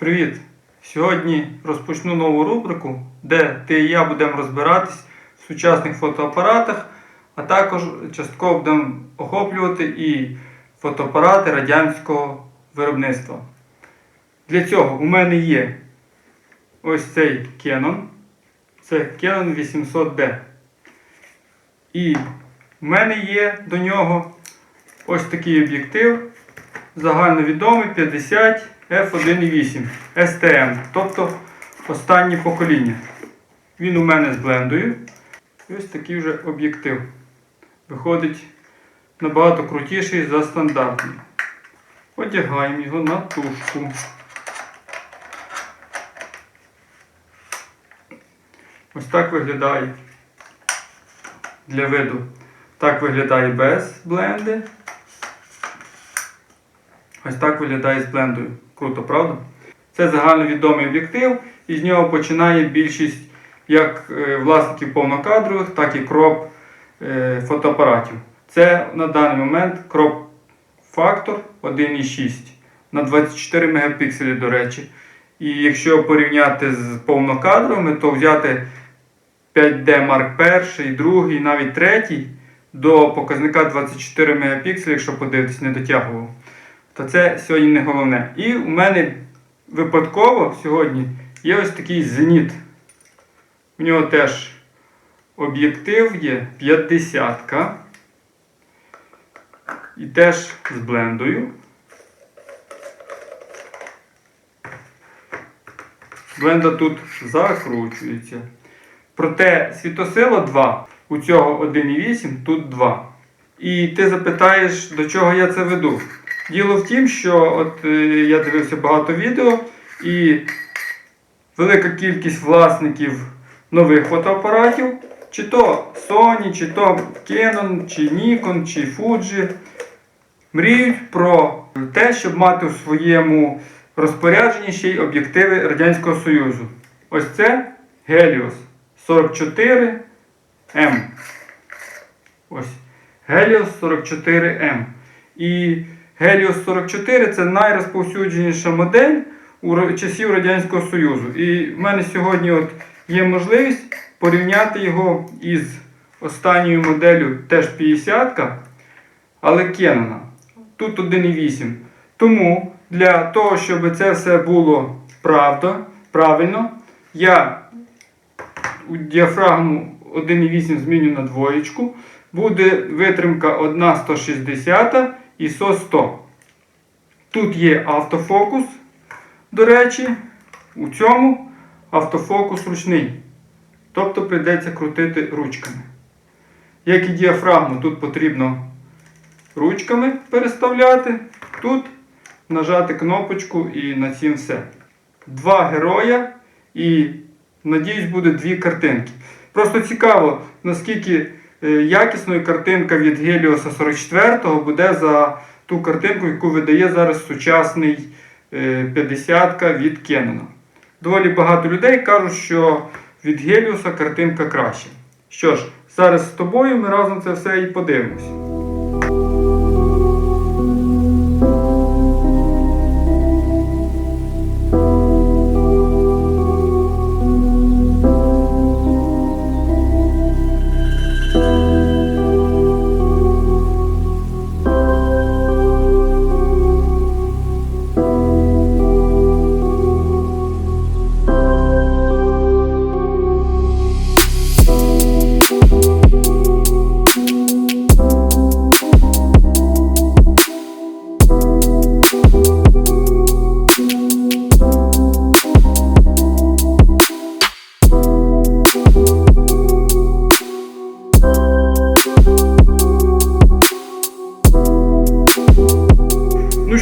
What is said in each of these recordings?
Привіт! Сьогодні розпочну нову рубрику, де ти і я будемо розбиратись в сучасних фотоапаратах, а також частково будемо охоплювати і фотоапарати радянського виробництва. Для цього у мене є ось цей Canon. Це Canon 800D. І в мене є до нього ось такий об'єктив загальновідомий 50 F1.8 STM, тобто останнє покоління. Він у мене з блендою. І ось такий вже об'єктив. Виходить набагато крутіший за стандартний. Одягаємо його на тушку. Ось так виглядає для виду. Так виглядає без бленди. Ось так виглядає з блендою. Круто, правда? Це загальновідомий об'єктив, і з нього починає більшість як е, власників повнокадрових, так і кроп е, фотоапаратів. Це на даний момент кроп фактор 1,6 на 24 мегапікселі, до речі. І якщо порівняти з повнокадровими, то взяти 5D Mark І, 2, навіть 3 до показника 24 мегапікселі, якщо подивитись, не дотягував то це сьогодні не головне. І у мене випадково сьогодні є ось такий зеніт. У нього теж об'єктив є 50 і теж з блендою. Бленда тут закручується. Проте світосила 2, у цього 1,8, тут 2. І ти запитаєш, до чого я це веду. Діло в тім, що от е, я дивився багато відео, і велика кількість власників нових фотоапаратів, чи то Sony, чи то Canon, чи Nikon, чи Fuji, мріють про те, щоб мати у своєму розпорядженні ще й об'єктиви Радянського Союзу. Ось це Helios 44M. Ось. Helios 44M. І Helios 44 це найрозповсюдженіша модель у часів Радянського Союзу. І в мене сьогодні от є можливість порівняти його із останньою моделлю теж 50 але Canon. Тут 1,8. Тому для того, щоб це все було правда, правильно, я діафрагму 1,8 зміню на двоєчку. Буде витримка 1,160 ISO 100. Тут є автофокус, до речі, у цьому автофокус ручний. Тобто прийдеться крутити ручками. Як і діафрагму, тут потрібно ручками переставляти. Тут нажати кнопочку і на цім все. Два героя і, надіюсь, буде дві картинки. Просто цікаво, наскільки якісною картинка від Геліоса 44 буде за ту картинку, яку видає зараз сучасний 50-ка від Canon. Доволі багато людей кажуть, що від Геліуса картинка краще. Що ж, зараз з тобою ми разом це все і подивимося.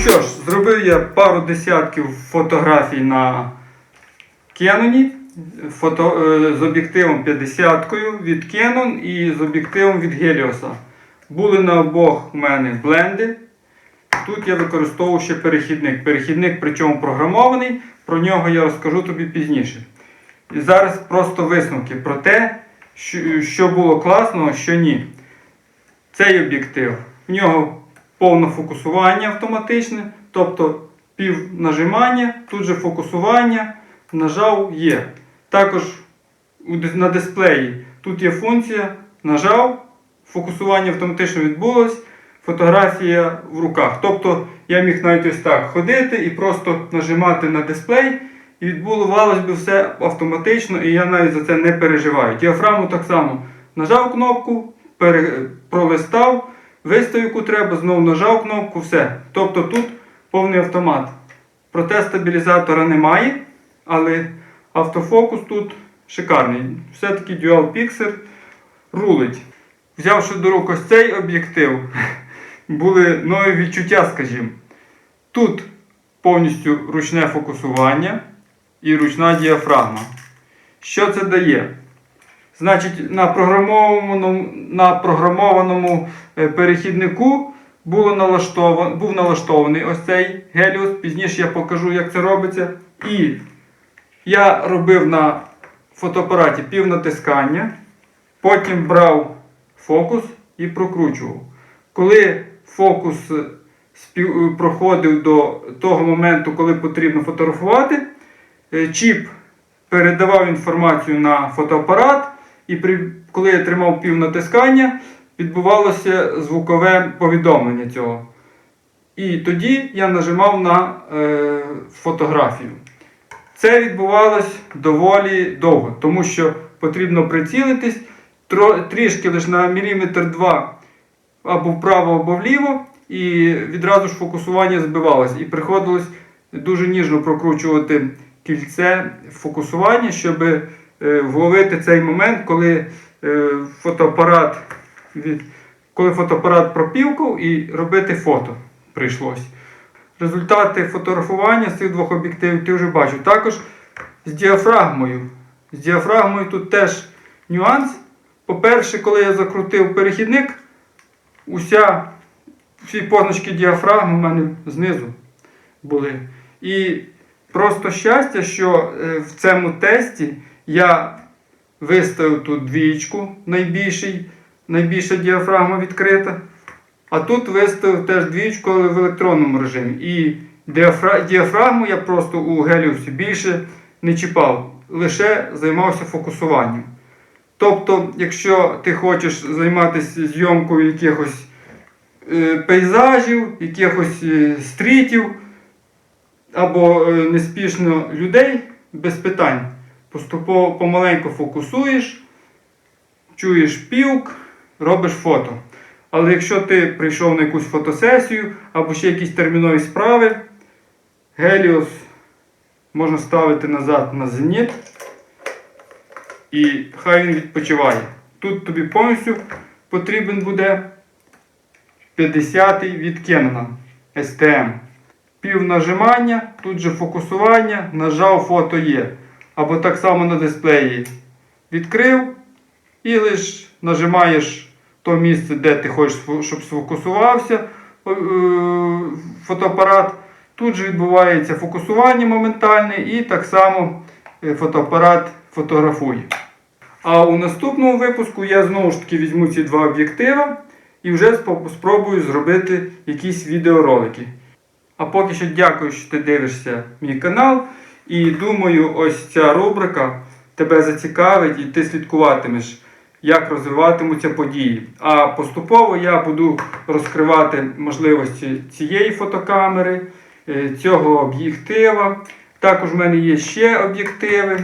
Що ж, зробив я пару десятків фотографій на Canon фото, е, з об'єктивом 50 від Canon і з об'єктивом від Helios. Були на обох у мене бленди. Тут я використовував ще перехідник. Перехідник, причому програмований, про нього я розкажу тобі пізніше. І зараз просто висновки про те, що, було класно, а що ні. Цей об'єктив, в нього повне фокусування автоматичне, тобто пів нажимання, тут же фокусування, нажав є. Також на дисплеї тут є функція, нажав, фокусування автоматично відбулось, фотографія в руках. Тобто я міг навіть ось так ходити і просто нажимати на дисплей, і відбувалось би все автоматично, і я навіть за це не переживаю. Діафрагму так само нажав кнопку, пере... пролистав, виставив яку треба, знову нажав кнопку, все. Тобто тут повний автомат. Проте стабілізатора немає, але автофокус тут шикарний. Все-таки Dual Pixel рулить. Взявши до рук ось цей об'єктив, були нові відчуття, скажімо. Тут повністю ручне фокусування і ручна діафрагма. Що це дає? Значить, на програмованому, на програмованому е, перехіднику було налаштован, був налаштований ось цей Helios. Пізніше я покажу, як це робиться. І я робив на фотоапараті півнатискання, потім брав фокус і прокручував. Коли фокус е, е, проходив до того моменту, коли потрібно фотографувати, чіп передавав інформацію на фотоапарат, і при, коли я тримав півнатискання, відбувалося звукове повідомлення цього. І тоді я нажимав на е, фотографію. Це відбувалось доволі довго, тому що потрібно прицілитись тро, трішки лише на міліметр два або вправо, або вліво, і відразу ж фокусування збивалось. І приходилось дуже ніжно прокручувати кільце фокусування, щоб вловити цей момент, коли е, фотоапарат коли фотоапарат пропівкав і робити фото прийшлось. Результати фотографування з цих двох об'єктивів ти вже бачив. Також з діафрагмою. З діафрагмою тут теж нюанс. По-перше, коли я закрутив перехідник, уся, всі позначки діафрагми у мене знизу були. І просто щастя, що е, в цьому тесті я виставив тут двічку, найбільший, найбільша діафрагма відкрита. А тут виставив теж двічку, але в електронному режимі. І діафра... діафрагму я просто у Геліусі більше не чіпав, лише займався фокусуванням. Тобто, якщо ти хочеш займатися зйомкою якихось е, пейзажів, якихось е, стрітів або е, неспішно людей, без питань. Поступово помаленьку фокусуєш, чуєш півк, робиш фото. Але якщо ти прийшов на якусь фотосесію або ще якісь термінові справи, Геліос можна ставити назад на зеніт і хай він відпочиває. Тут тобі повністю потрібен буде 50-й від Canon STM. Пів нажимання, тут же фокусування, нажав фото є. Або так само на дисплеї відкрив і лише нажимаєш то місце, де ти хочеш, щоб сфокусувався е, фотоапарат. Тут же відбувається фокусування моментальне і так само е, фотоапарат фотографує. А у наступному випуску я знову ж таки візьму ці два об'єктива і вже спробую зробити якісь відеоролики. А поки що дякую, що ти дивишся мій канал. І думаю, ось ця рубрика тебе зацікавить і ти слідкуватимеш, як розвиватимуться події. А поступово я буду розкривати можливості цієї фотокамери, е, цього об'єктива. Також в мене є ще об'єктиви.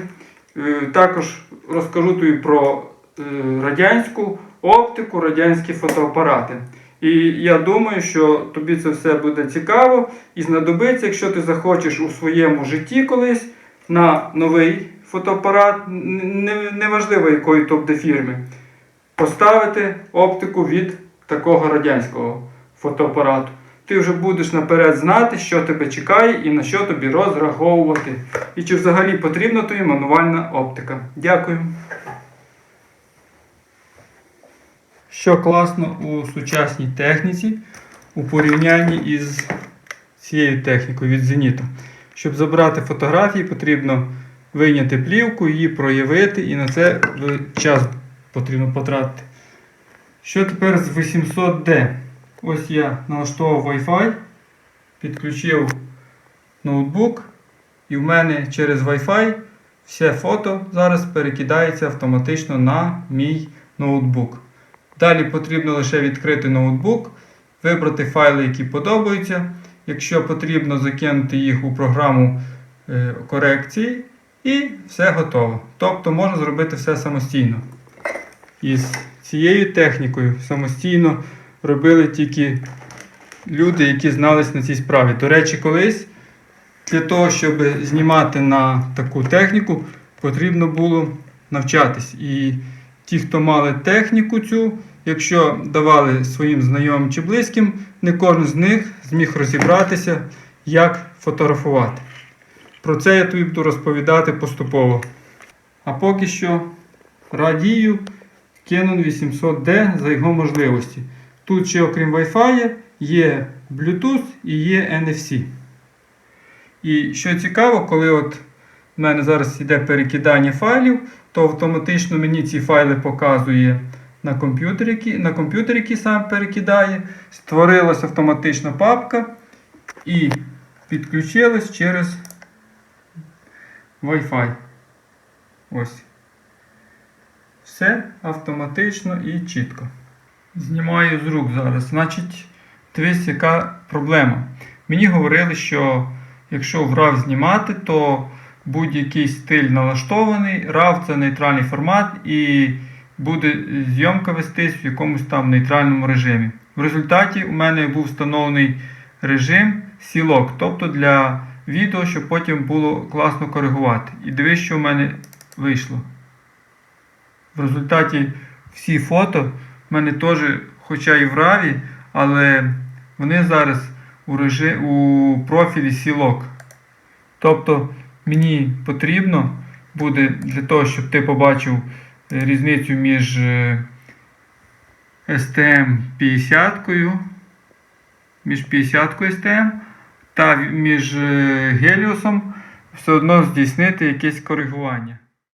Е, Також розкажу тобі про е, радянську оптику, радянські фотоапарати. І я думаю, що тобі це все буде цікаво і знадобиться, якщо ти захочеш у своєму житті колись на новий фотоапарат, неважливо якої топ фірми, поставити оптику від такого радянського фотоапарату. Ти вже будеш наперед знати, що тебе чекає і на що тобі розраховувати. І чи взагалі потрібна тобі мануальна оптика. Дякую. Що класно у сучасній техніці у порівнянні із цією технікою від зеніту. Щоб забрати фотографії, потрібно вийняти плівку, її проявити, і на це час потрібно потратити. Що тепер з 800D? Ось я налаштовував Wi-Fi, підключив ноутбук, і в мене через Wi-Fi все фото зараз перекидається автоматично на мій ноутбук. Далі потрібно лише відкрити ноутбук, вибрати файли, які подобаються. Якщо потрібно, закинути їх у програму е, корекції, і все готово. Тобто можна зробити все самостійно. Із цією технікою самостійно робили тільки люди, які знались на цій справі. До речі, колись для того, щоб знімати на таку техніку, потрібно було навчатись. І ті, хто мали техніку цю, якщо давали своїм знайомим чи близьким, не кожен з них зміг розібратися, як фотографувати. Про це я тобі буду розповідати поступово. А поки що радію Canon 800D за його можливості. Тут ще окрім Wi-Fi є Bluetooth і є NFC. І що цікаво, коли от в мене зараз йде перекидання файлів, то автоматично мені ці файли показує на комп'ютері, який- на комп'ютері, який сам перекидає. Створилась автоматична папка і підключилась через Wi-Fi. Ось. Все автоматично і чітко. Знімаю з рук зараз. Значить, дивись, яка проблема. Мені говорили, що якщо в RAW знімати, то будь-який стиль налаштований, RAW це нейтральний формат і буде зйомка вестись в якомусь там нейтральному режимі. В результаті у мене був встановлений режим C-Log, тобто для відео, щоб потім було класно коригувати. І дивись, що в мене вийшло. В результаті всі фото в мене теж, хоча і в RAW, але вони зараз у, режи... у профілі C-Log. Тобто мені потрібно буде для того, щоб ти побачив різницю між е, STM 50 між 50 STM та між геліусом все одно здійснити якесь коригування.